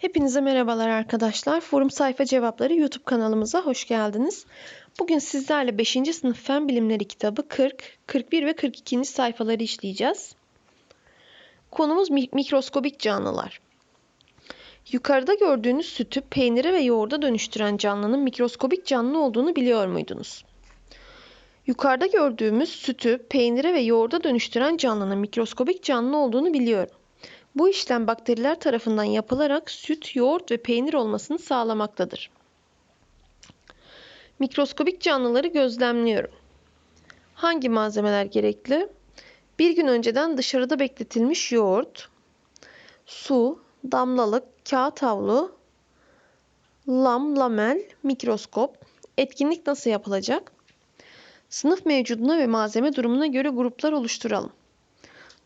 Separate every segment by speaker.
Speaker 1: Hepinize merhabalar arkadaşlar. Forum Sayfa Cevapları YouTube kanalımıza hoş geldiniz. Bugün sizlerle 5. sınıf Fen Bilimleri kitabı 40, 41 ve 42. sayfaları işleyeceğiz. Konumuz mikroskobik canlılar. Yukarıda gördüğünüz sütü peynire ve yoğurda dönüştüren canlının mikroskobik canlı olduğunu biliyor muydunuz? Yukarıda gördüğümüz sütü peynire ve yoğurda dönüştüren canlının mikroskobik canlı olduğunu biliyorum. Bu işlem bakteriler tarafından yapılarak süt, yoğurt ve peynir olmasını sağlamaktadır. Mikroskobik canlıları gözlemliyorum. Hangi malzemeler gerekli? Bir gün önceden dışarıda bekletilmiş yoğurt, su, damlalık, kağıt havlu, lam, lamel, mikroskop. Etkinlik nasıl yapılacak? Sınıf mevcuduna ve malzeme durumuna göre gruplar oluşturalım.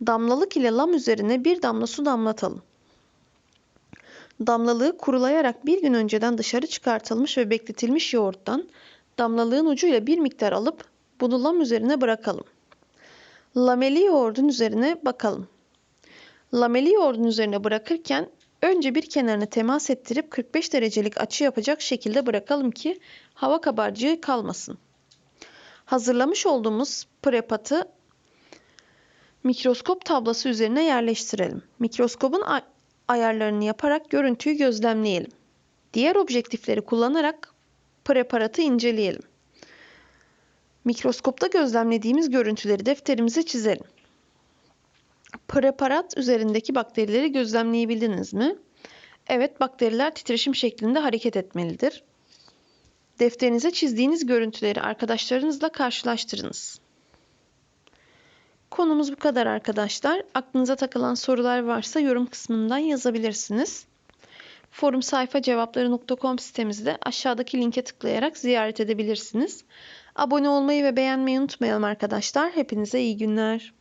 Speaker 1: Damlalık ile lam üzerine bir damla su damlatalım. Damlalığı kurulayarak bir gün önceden dışarı çıkartılmış ve bekletilmiş yoğurttan damlalığın ucuyla bir miktar alıp bunu lam üzerine bırakalım. Lameli yoğurdun üzerine bakalım. Lameli yoğurdun üzerine bırakırken önce bir kenarını temas ettirip 45 derecelik açı yapacak şekilde bırakalım ki hava kabarcığı kalmasın. Hazırlamış olduğumuz prepatı mikroskop tablası üzerine yerleştirelim. Mikroskopun ayarlarını yaparak görüntüyü gözlemleyelim. Diğer objektifleri kullanarak preparatı inceleyelim. Mikroskopta gözlemlediğimiz görüntüleri defterimize çizelim. Preparat üzerindeki bakterileri gözlemleyebildiniz mi? Evet, bakteriler titreşim şeklinde hareket etmelidir. Defterinize çizdiğiniz görüntüleri arkadaşlarınızla karşılaştırınız. Konumuz bu kadar arkadaşlar. Aklınıza takılan sorular varsa yorum kısmından yazabilirsiniz. Forum sayfa cevapları.com sitemizde aşağıdaki linke tıklayarak ziyaret edebilirsiniz. Abone olmayı ve beğenmeyi unutmayalım arkadaşlar. Hepinize iyi günler.